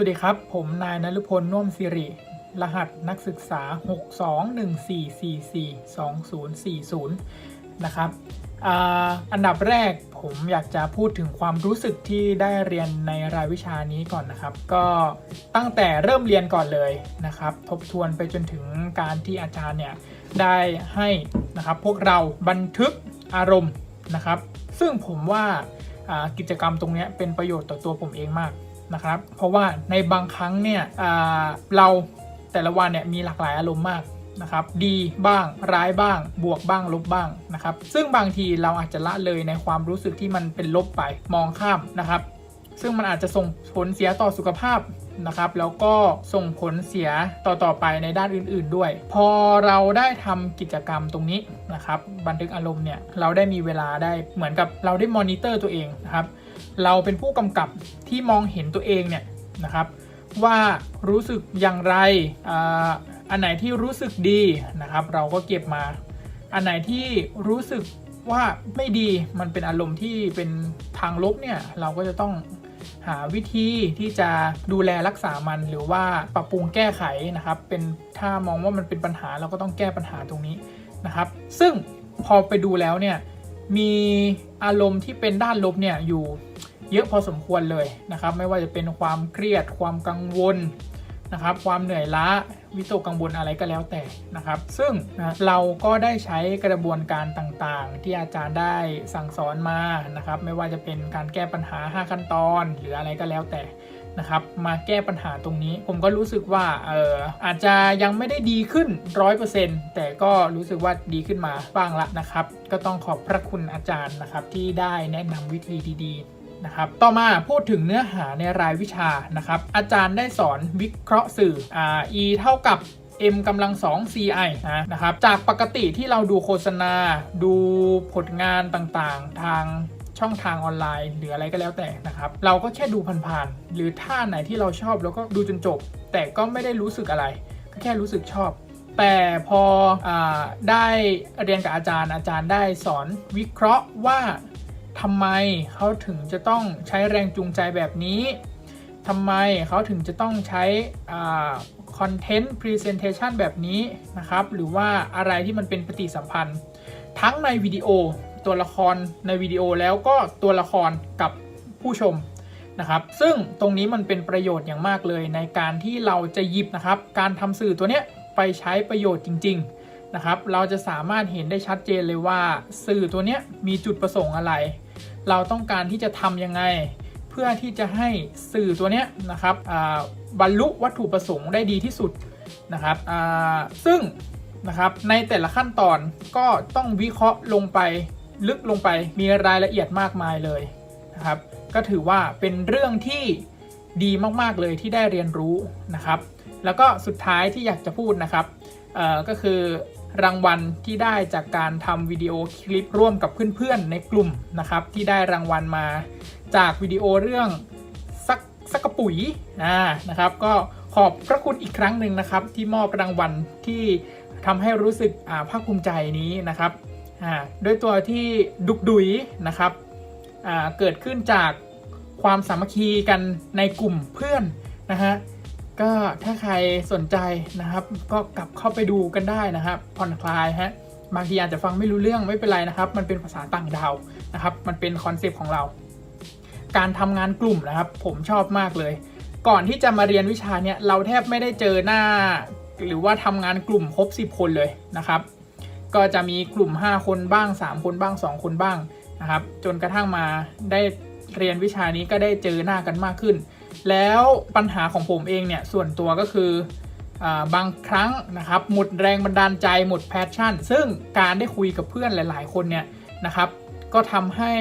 วัสดีครับ ผมนายนฤพลน่วมสิริ รหัสนักศึกษา 6214442040 นะครับอ,อันดับแรกผมอยากจะพูดถึงความรู้สึกที่ได้เรียนในรายวิชานี้ก่อนนะครับ ก็ตั้งแต่เริ่มเรียนก่อนเลยนะครับ ทบทวนไปจนถึงการที่อาจารย์เนี่ยได้ให้นะครับพวกเราบันทึกอารมณ์นะครับ ซึ่งผมว่ากิจกรรมตรงนี้เป็นประโยชน์ต่อตัวผมเองมาก นะครับ เพราะว่าในบางครั้งเนี่ยเราแต่ละวันเนี่ยมีหลากหลายอารมณ์มากนะครับ ดีบ้างร้ายบ้าง บวกบ้างลบบ้างนะครับ ซึ่งบางทีเราอาจจะละเลยในความรู้สึกที่มันเป็นลบไปมองข้ามนะครับ ซึ่งมันอาจจะส่งผลเสียต่อสุขภาพนะครับ แล้วก็ส่งผลเสียต่อต่อไปในด้านอื่น ๆด้วย พอเราได้ทำกิจกรรมตรงนี้นะครับ บันทึกอารมณ์เนี่ยเราได้มีเวลาได้เหมือนกับเราได้มอนิเตอร์ตัวเองนะครับ เราเป็นผู้กำกับที่มองเห็นตัวเองเนี่ยนะครับ ว่ารู้สึกอย่างไรอ่าอันไหนที่รู้สึกดีนะครับ เราก็เก็บมา อันไหนที่รู้สึกว่าไม่ดีมันเป็นอารมณ์ที่เป็นทางลบเนี่ยเราก็จะต้องหาวิธีที่จะดูแลรักษามันหรือว่าปรับปรุงแก้ไขนะครับ เป็นถ้ามองว่ามันเป็นปัญหาเราก็ต้องแก้ปัญหาตรงนี้นะครับ ซึ่งพอไปดูแล้วเนี่ยมีอารมณ์ที่เป็นด้านลบเนี่ยอยู่ เยอะพอสมควรเลยนะครับ ไม่ว่าจะเป็นความเครียด ความกังวลนะครับ ความเหนื่อยล้าวิตกกังวลอะไรก็แล้วแต่นะครับ ซึ่งนะเราก็ได้ใช้กระบวนการต่างๆ ที่อาจารย์ได้สั่งสอนมานะครับ ไม่ว่าจะเป็นการแก้ปัญหา 5 ขั้นตอน หรืออะไรก็แล้วแต่นะครับ มาแก้ปัญหาตรงนี้ ผมก็รู้สึกว่าเอออาจจะยังไม่ได้ดีขึ้น 100%แต่ก็รู้สึกว่าดีขึ้นมาบ้างละนะครับ ก็ต้องขอบพระคุณอาจารย์นะครับที่ได้แนะนำวิธีดี ๆ นะครับต่อมาพูดถึงเนื้อหาในรายวิชานะครับอาจารย์ได้สอนวิเคราะห์สื่ออ่า e เท่ากับ m กำลัง 2 ci นะนะครับจากปกติที่เราดูโฆษณา ดูผลงานต่างๆ ทางช่องทางออนไลน์หรืออะไรก็แล้วแต่นะครับเราก็แค่ดูผ่านๆหรือท่าไหนที่เราชอบเราก็ดูจนจบ แต่ก็ไม่ได้รู้สึกอะไร ก็แค่รู้สึกชอบ แต่พออได้เรียนกับอาจารย์อาจารย์ได้สอนวิเคราะห์ว่า ทำไมเขาถึงจะต้องใช้แรงจูงใจแบบนี้ทำไมเขาถึงจะต้องใช้คอนเทนต์พรีเซนเทชันแบบนี้นะครับ หรือว่าอะไรที่มันเป็นปฏิสัมพันธ์ ทั้งในวิดีโอตัวละครในวิดีโอแล้วก็ตัวละครกับผู้ชมนะครับ ซึ่งตรงนี้มันเป็นประโยชน์อย่างมากเลย ในการที่เราจะหยิบนะครับ การทำสื่อตัวเนี้ยไปใช้ประโยชน์จริง ๆนะครับ เราจะสามารถเห็นได้ชัดเจนเลยว่า สื่อตัวเนี้ยมีจุดประสงค์อะไร เราต้องการที่จะทำยังไง เพื่อที่จะให้สื่อตัวเนี้ยนะครับบรรลุวัตถุประสงค์ได้ดีที่สุดนะครับซึ่งนะครับในแต่ละขั้นตอนก็ต้องวิเคราะห์ลงไปลึกลงไปมีรายละเอียดมากมายเลยนะครับก็ถือว่าเป็นเรื่องที่ดีมากๆเลยที่ได้เรียนรู้นะครับ แล้วก็สุดท้ายที่อยากจะพูดนะครับก็คือ รางวัลที่ได้จากการทำวิดีโอคลิปร่วมกับเพื่อนๆในกลุ่มนะครับ ที่ได้รางวัลมาจากวิดีโอเรื่องสักสักกระปุ๋ยนะนะครับ ก็ขอบพระคุณอีกครั้งหนึ่งนะครับ ที่มอบรางวัลที่ทำให้รู้สึกภาคภูมิใจนี้นะครับด้วยตัวที่ดุกดุยนะครับเกิดขึ้นจากความสามัคคีกันในกลุ่มเพื่อนนะฮะ ก็ถ้าใครสนใจนะครับ ก็กลับเข้าไปดูกันได้นะครับผ่อนคลายฮะบางทีอาจจะฟังไม่รู้เรื่องไม่เป็นไรนะครับ มันเป็นภาษาต่างดาวนะครับ มันเป็นคอนเซปต์ของเรา การทำงานกลุ่มนะครับ ผมชอบมากเลย ก่อนที่จะมาเรียนวิชาเนี้ยเราแทบไม่ได้เจอหน้า หรือว่าทำงานกลุ่มครบ 10 คนเลยนะครับ ก็จะมีกลุ่ม 5 คนบ้าง 3 คนบ้าง 2 คนบ้างนะครับ จนกระทั่งมาได้เรียนวิชานี้ก็ได้เจอหน้ากันมากขึ้น แล้วปัญหาของผมเองเนี่ยส่วนตัวก็คืออบางครั้งนะครับหมดแรงบันดาลใจหมดแพชชั่น ซึ่งการได้คุยกับเพื่อนหลาย ๆ คนเนี่ยนะครับก็ทำให้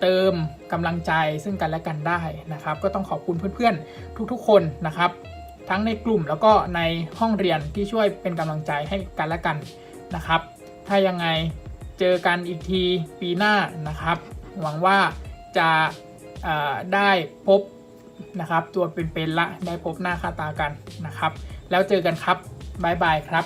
เติมกำลังใจซึ่งกันและกันได้นะครับ ก็ต้องขอบคุณเพื่อนๆ ทุกๆ คนนะครับ ทั้งในกลุ่มแล้วก็ในห้องเรียนที่ช่วยเป็นกำลังใจให้กันและกันนะครับ ถ้ายังไงเจอกันอีกทีปีหน้านะครับ หวังว่าจะาได้พบ นะครับ ตัวเป็นๆละได้พบหน้าค่าตากันนะครับ แล้วเจอกันครับบ๊ายบายครับ